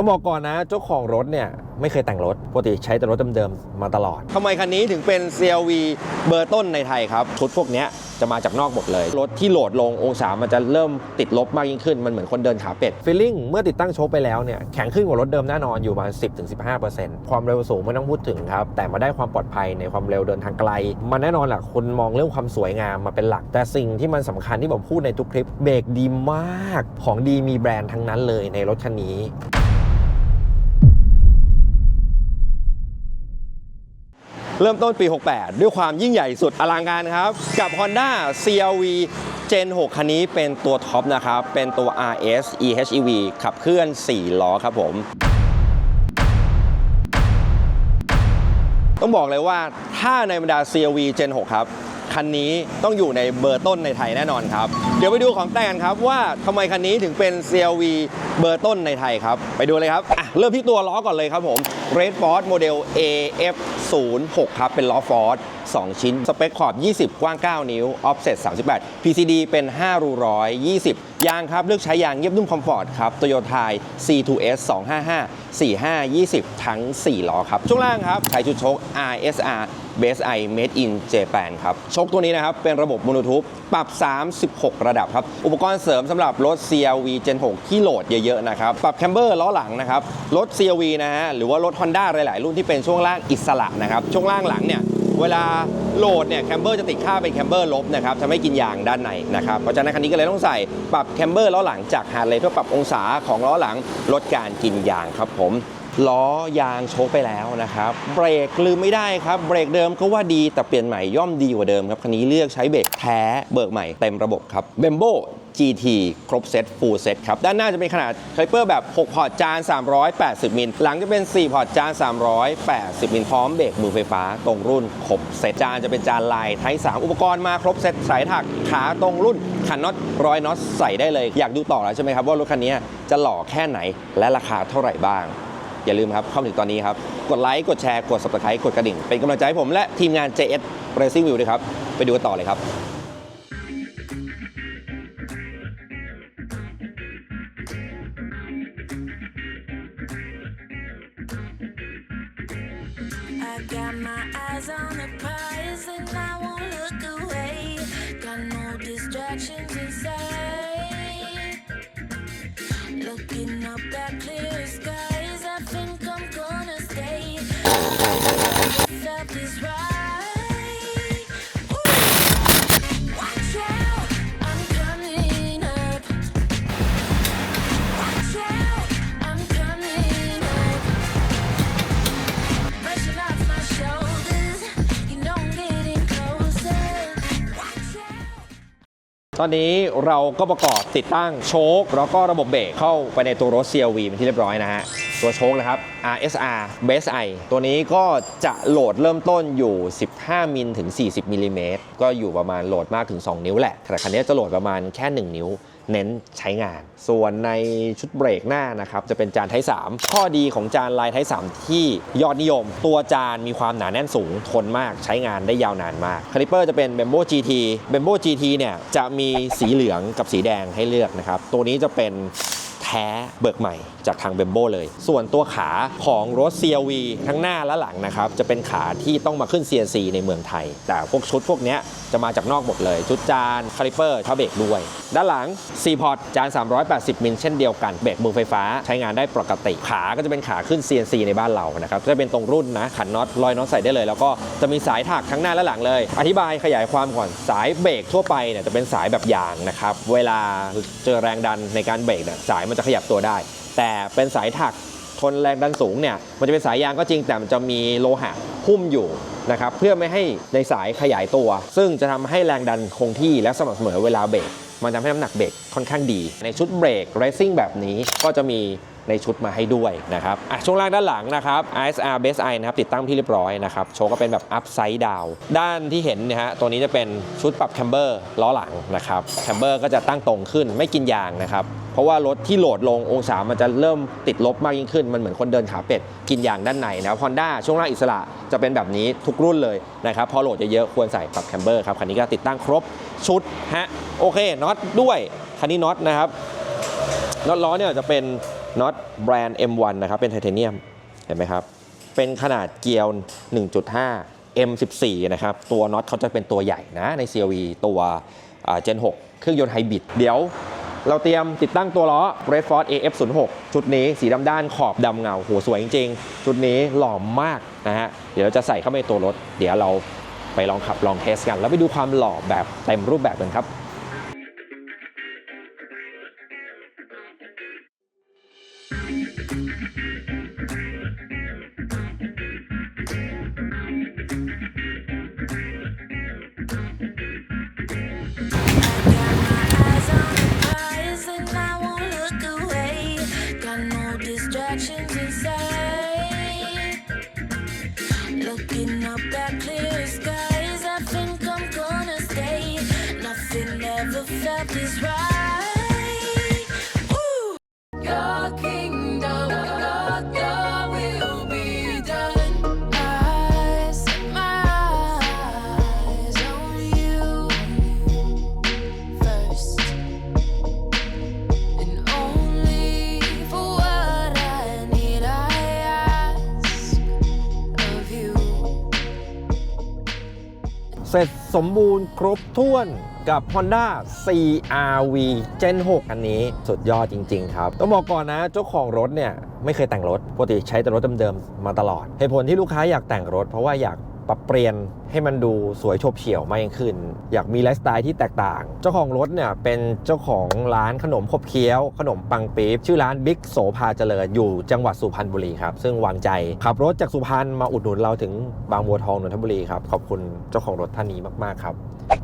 ต้องบอกก่อนนะเจ้าของรถเนี่ยไม่เคยแต่งรถปกติใช้แต่รถเดิมๆมาตลอดทำไมคันนี้ถึงเป็น CLV เบอร์ต้นในไทยครับ ชุดพวกเนี้ยจะมาจากนอกหมดเลย รถที่โหลดลงองศามันจะเริ่มติดลบมากยิ่งขึ้น มันเหมือนคนเดินขาเป็ดฟีลลิ่งเมื่อติดตั้งโชคไปแล้วเนี่ยแข็งขึ้นกว่ารถเดิมแน่นอนอยู่ประมาณ 10-15%ความเร็วสูงไม่ต้องพูดถึงครับ แต่มาได้ความปลอดภัยในความเร็วเดินทางไกล มันแน่นอนแหละคนมองเรื่องความสวยงามมาเป็นหลัก แต่สิ่งที่มันสำคัญที่ผมพูดในทุกคลิปเบรกดีมากของดีมีแบรนด์ทั้งนั้นเลยในรถคันนี้ เริ่มต้นปี 68 ด้วยความยิ่งใหญ่สุดอลังการครับ กับ Honda CRV Gen 6 คันนี้เป็นตัวท็อปนะครับ เป็นตัว RS eHEV ขับเคลื่อน 4 ล้อครับผมต้องบอกเลยว่าถ้าในบรรดา CRV Gen 6 ครับ คันนี้ต้องอยู่ในเบอร์ต้นในไทยแน่นอนครับ เดี๋ยวไปดูของแต่งกันครับว่าทำไมคันนี้ถึงเป็น CRV เบอร์ต้นในไทยครับ ไปดูเลยครับอะเริ่มที่ตัวล้อก่อนเลยครับผม Red Force Model AF 0 6 ครับเป็นล้อ Ford 2 ชิ้น สเปคขอบ 20 กว้าง 9 นิ้ว Offset 38 PCD เป็น 5 รูร้อย20 ยางครับ เลือกใช้ยางเงียบนุ่มคอมฟอร์ตครับ Toyota C2S 255 45 20 ทั้ง 4 ล้อครับ ช่วงล่างครับ ใช้ชุดโชค RSR Base I Made in Japan ครับชคตัวนี้นะครับ เป็นระบบบลูทูธปรับ 36 ระดับครับ อุปกรณ์เสริมสำหรับรถ CRV Gen 6 ที่โหลดเยอะๆนะครับ ปรับแคมเบอร์ล้อหลังนะครับ รถ CRV นะฮะหรือว่ารถ Honda หลายๆ รุ่นที่เป็นช่วงล่างอิสระนะครับ ช่วงล่างหลังเนี่ยเวลาโหลดเนี่ยแคมเบอร์จะติดค่าเป็นแคมเบอร์ลบนะครับทำให้กินยางด้านในนะครับเพราะฉะนั้นคันนี้ก็เลยต้องใส่ปรับแคมเบอร์ล้อหลังจากฮาร์เลย์เพื่อปรับองศาของล้อหลังลดการกินยางครับผมล้อยางโชกไปแล้วนะครับ เบรกลืมไม่ได้ครับ เบรกเดิมก็ว่าดีแต่เปลี่ยนใหม่ย่อมดีกว่าเดิมครับคันนี้เลือกใช้เบรกแท้เบิกใหม่เต็มระบบครับเบมโบ GT ครบเซตฟูลเซตครับ ด้านหน้าจะเป็นขนาดคลิปเปอร์แบบ 6 พอร์ตจาน 380 มิล หลังจะเป็น 4 พอร์ตจาน 380 มิล พร้อมเบรกมือไฟฟ้าตรงรุ่น ครบเซตจานจะเป็นจานลายไทป์3อุปกรณ์มาครบเซตสายถักขาตรงรุ่นขันน็อตร้อยน็อตใส่ได้เลย อยากดูต่อแล้วใช่ไหมครับ ว่ารถคันนี้จะหล่อแค่ไหนและราคาเท่าไหร่บ้าง อย่าลืมครับเข้ามาถึงตอนนี้ครับ กดไลค์ กดแชร์ กด subscribe กดกระดิ่ง เป็นกำลังใจให้ผมและทีมงาน JS Racing View ด้วยครับ ไปดูกันต่อเลยครับ I'm on the prize and I won't look away. Got no distractions inside. ตอนนี้เราก็ประกอบติดตั้งโชคแล้วก็ระบบเบรกเข้าไปในตัวรถ CRV เป็นที่เรียบร้อยนะฮะ ตัวโชคนะครับ RSR Base I ตัวนี้ก็จะโหลดเริ่มต้นอยู่ 15 มิลถึง 40มิลลิเมตรก็อยู่ประมาณโหลดมากถึง 2 นิ้วแหละ แต่คันนี้จะโหลดประมาณแค่ 1 นิ้วเน้นใช้งาน ส่วนในชุดเบรกหน้านะครับ จะเป็นจานไทป์3ข้อดีของจานลายไทป์3ที่ยอดนิยม ตัวจานมีความหนาแน่นสูง ทนมากใช้งานได้ยาวนานมากคาลิเปอร์จะเป็น Bembo GT Bembo GT เนี่ยจะมีสีเหลืองกับสีแดงให้เลือกนะครับ ตัวนี้จะเป็น ท้เบิกใหม่จากทางเบมโบเลย ส่วนตัวขาของรถ CRV ทั้งหน้าและหลังนะครับจะเป็นขาที่ต้องมาขึ้น CNC ในเมืองไทย แต่พวกชุดพวกนี้จะมาจากนอกหมดเลย ชุดจานคาลิเปอร์ท่าเบรกด้วย ด้านหลัง4พอร์ตจาน 380 มิลเช่นเดียวกันเบรกมือไฟฟ้าใช้งานได้ปกติ ขาก็จะเป็นขาขึ้น CNC ในบ้านเรานะครับจะเป็นตรงรุ่นนะขันน็อตลอยน็อตใส่ได้เลย แล้วก็จะมีสายถักทั้งหน้าและหลังเลย อธิบายขยายความก่อนสายเบรกทั่วไปเนี่ยจะเป็นสายแบบยางนะครับเวลาเจอแรงดันในการเบรกเนี่ยสายมันจะขยับตัวได้ แต่เป็นสายถักทนแรงดันสูงเนี่ยมันจะเป็นสายยางก็จริงแต่มันจะมีโลหะหุ้มอยู่นะครับเพื่อไม่ให้ในสายขยายตัว ซึ่งจะทำให้แรงดันคงที่และสม่ำเสมอเวลาเบรกมันทำให้น้ำหนักเบรกค่อนข้างดี ในชุดเบรกเรซิ่งแบบนี้ก็จะมี ในชุดมาให้ด้วยนะครับอะช่วงล่างด้านหลังนะครับ ISR Base I นะครับติดตั้งที่เรียบร้อยนะครับโชว์ก็เป็นแบบ Upside Down ด้านที่เห็นนี่ยฮะตัวนี้จะเป็นชุดปรับแคมเบอร์ล้อหลังนะครับแคมเบอร์ก็จะตั้งตรงขึ้นไม่กินยางนะครับเพราะว่ารถที่โหลดลงองศามันจะเริ่มติดลบมากยิ่งขึ้น มันเหมือนคนเดินขาเป็ด กินยางด้านในนะฮอนด้าช่วงล่างอิสระจะเป็นแบบนี้ทุกรุ่นเลยนะครับ พอโหลดเยอะๆ ควรใส่ปรับแคมเบอร์ครับ คันนี้ก็ติดตั้งครบชุดฮะโอเคน็อตด้วย คันนี้น็อตนะครับน็อตล้อเนี่ยจะเป็น น็อตแบรนด์ M1 นะครับเป็นไทเทเนียมเห็นไหมครับ เป็นขนาดเกลียว 1.5 M14 นะครับ ตัวน็อตเขาจะเป็นตัวใหญ่นะใน CLV ตัว Gen 6เครื่องยนต์ไฮบริดเดี๋ยวเราเตรียมติดตั้งตัวล้อ Red Force AF06 ชุดนี้สีดำด้านขอบดำเงาหัวสวยจริงๆ ชุดนี้หล่อมากนะฮะ เดี๋ยวเราจะใส่เข้าไปในตัวรถ เดี๋ยวเราไปลองขับลองเทสกัน แล้วไปดูความหล่อแบบเต็มรูปแบบกันครับ เสร็จสมบูรณ์ครบถ้วนกับ Honda CRV Gen 6 อันนี้สุดยอดจริง ๆ ครับ ต้องบอกก่อนนะเจ้าของรถเนี่ย ไม่เคยแต่งรถ ปกติใช้แต่รถเดิมๆมาตลอดเหตุผลที่ลูกค้าอยากแต่งรถเพราะว่าอยาก ปรับเปลี่ยนให้มันดูสวยโฉบเฉี่ยวมากยิ่งขึ้น อยากมีไลฟ์สไตล์ที่แตกต่าง เจ้าของรถเนี่ยเป็นเจ้าของร้านขนมขบเคี้ยว ขนมปังปี๊บชื่อร้านบิ๊กโสภาเจริญอยู่จังหวัดสุพรรณบุรีครับ ซึ่งวางใจขับรถจากสุพรรณมาอุดหนุนเราถึงบางบัวทองนนทบุรีครับขอบคุณเจ้าของรถท่านนี้มากๆครับ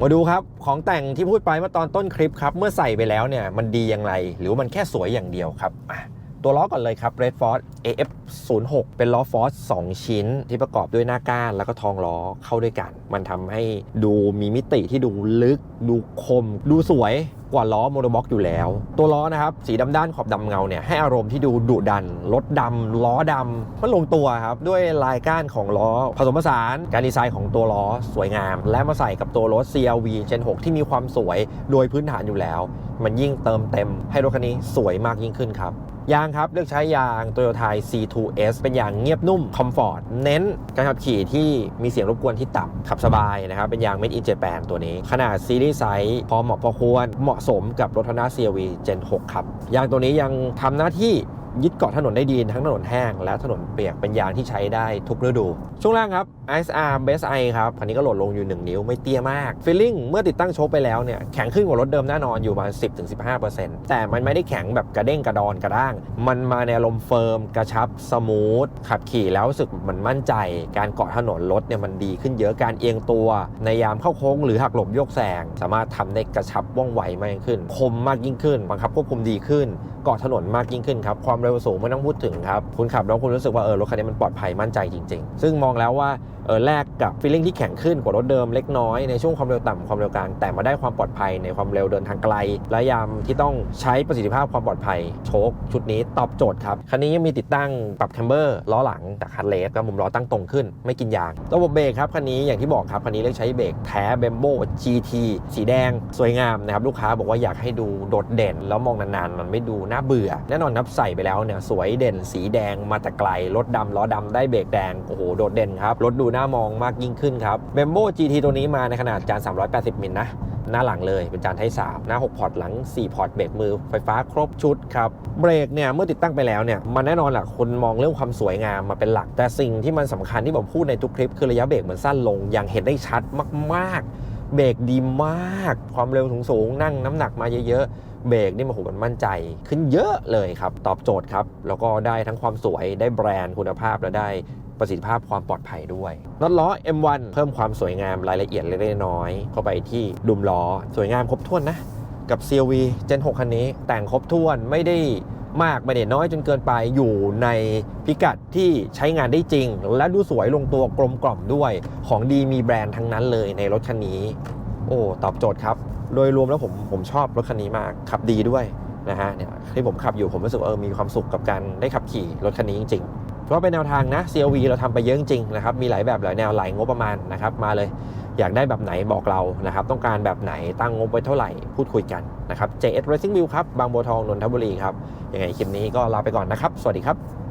มาดูครับของแต่งที่พูดไปเมื่อตอนต้นคลิปครับเมื่อใส่ไปแล้วเนี่ยมันดีอย่างไร หรือว่ามันแค่สวยอย่างเดียวครับ ตัวล้อก่อนเลยครับ Red Force AF 0 6เป็นล้อฟอส2ชิ้น ที่ประกอบด้วยหน้าก้านแล้วก็ทองล้อเข้าด้วยกัน มันทำให้ดูมีมิติที่ดูลึก ดูคม ดูสวยกว่าล้อโมโนบ็อกอยู่แล้ว ตัวล้อนะครับ สีดำด้านขอบดำเงาเนี่ย ให้อารมณ์ที่ดูดุดันรถดำ ล้อดำมันลงตัวครับ ด้วยลายก้านของล้อ ผสมผสานการดีไซน์ของตัวล้อสวยงาม และมาใส่กับตัวรถ CRV Gen 6 ที่มีความสวยโดยพื้นฐานอยู่แล้ว มันยิ่งเติมเต็มให้รถคันนี้สวยมากยิ่งขึ้นครับ ยางครับ เลือกใช้ยาง Toyota C2S เป็นยางเงียบนุ่มคอมฟอร์ตเน้นการขับขี่ที่มีเสียงรบกวนที่ต่ำขับสบายนะครับ เป็นยาง Made in Japan ตัวนี้ ขนาดซีรีส์ไซส์พอเหมาะพอควร เหมาะสมกับรถทนา CRV Gen 6 ครับ ยางตัวนี้ยังทำหน้าที่ ยึดเกาะถนนได้ดีทั้งถนนแห้งและถนนเปียกเป็นยางที่ใช้ได้ทุกฤดู ช่วงล่างครับ ISR BSI ครับคันนี้ก็โหลดลงอยู่ 1 นิ้วไม่เตี้ยมาก Feeling เมื่อติดตั้งโชคไปแล้วเนี่ยแข็งขึ้นกว่ารถเดิมแน่นอนอยู่ประมาณ 10-15%แต่มันไม่ได้แข็งแบบกระเด้งกระดอนกระด้าง มันมาในอารมณ์เฟิร์มกระชับสมูทขับขี่แล้วรู้สึกมันมั่นใจ การเกาะถนนรถเนี่ยมันดีขึ้นเยอะการเอียงตัวในยามเข้าโค้งหรือหักหลบโยกแซงสามารถทำได้กระชับว่องไวมากยิ่งขึ้น คมมากยิ่งขึ้น บังคับควบคุมดีขึ้นเกาะถนนมากยิ่งขึ้นครับความเร็วสูงไม่ต้องพูดถึงครับ คุณขับแล้วคุณรู้สึกว่าเออรถคันนี้มันปลอดภัยมั่นใจจริง ๆ ซึ่งมองแล้วว่าแลกกับฟีลลิ่งที่แข็งขึ้นกว่ารถเดิมเล็กน้อยในช่วงความเร็วต่ำความเร็วกลางแต่มาได้ความปลอดภัยในความเร็วเดินทางไกล และยามที่ต้องใช้ประสิทธิภาพความปลอดภัย โชคชุดนี้ตอบโจทย์ครับ คันนี้ยังมีติดตั้งปรับแคมเบอร์ล้อหลังจากคันเลสกับมุมล้อตั้งตรงขึ้น ไม่กินยาง ระบบเบรกครับคันนี้อย่างที่บอกครับคันนี้เลือกใช้เบรกแท้เบมโบ GT สีแดง สวยงามนะครับลูกค้าบอกว่าอยากให้ดูโดดเด่น แล้วมองนานๆมันไม่ดูน่าเบื่อ แน่นอนครับใส่ไปแล้วเนี่ยสวยเด่นสีแดงมาแต่ไกลรถดำล้อดำได้เบรกแดงโอ้โหโดดเด่นครับรถดูน่ามองมากยิ่งขึ้นครับเบมโบ GT ตัวนี้มาในขนาดจาน 380 มิลนะหน้าหลังเลยเป็นจานไทย3หน้า 6 พอร์ตหลัง 4 พอร์ตเบรกมือไฟฟ้าครบชุดครับ เบรกเนี่ยเมื่อติดตั้งไปแล้วเนี่ยมันแน่นอนแหละคนมองเรื่องความสวยงามมาเป็นหลัก แต่สิ่งที่มันสำคัญที่ผมพูดในทุกคลิป คือระยะเบรกมันสั้นลง อย่างเห็นได้ชัดมากๆ เบรกดีมาก ความเร็วสูงๆนั่งน้ำหนักมาเยอะๆเบรกนี่มันโหมันมั่นใจขึ้นเยอะเลยครับ ตอบโจทย์ครับ แล้วก็ได้ทั้งความสวยได้แบรนด์คุณภาพและได้ ประสิทธิภาพความปลอดภัยด้วยน็อตล้อ M1 เพิ่มความสวยงามรายละเอียดเล็กๆน้อยๆเข้าไปที่ดุมล้อ สวยงามครบถ้วนนะ กับ CLV Gen 6 คันนี้แต่งครบถ้วนไม่ได้มากไม่ได้น้อยจนเกินไปอยู่ในพิกัดที่ใช้งานได้จริง และดูสวยลงตัวกลมกล่อมด้วย ของดีมีแบรนด์ทั้งนั้นเลยในรถคันนี้ โอ้ตอบโจทย์ครับ โดยรวมแล้วผมผมชอบรถคันนี้มากขับดีด้วยนะฮะเนี่ยที่ผมขับอยู่ผมรู้สึกว่าเออมีความสุขกับการได้ขับขี่รถคันนี้จริง ๆ เพราะเป็นแนวทางนะ CLV เราทำไปเยอะจริงนะครับ มีหลายแบบหลายแนวหลายงบประมาณนะครับ มาเลยอยากได้แบบไหนบอกเรานะครับ ต้องการแบบไหนตั้งงบไว้เท่าไหร่พูดคุยกันนะครับ JS Racing View ครับ บางบัวทอง นนทบุรีครับ ยังไงคลิปนี้ก็ลาไปก่อนนะครับ สวัสดีครับ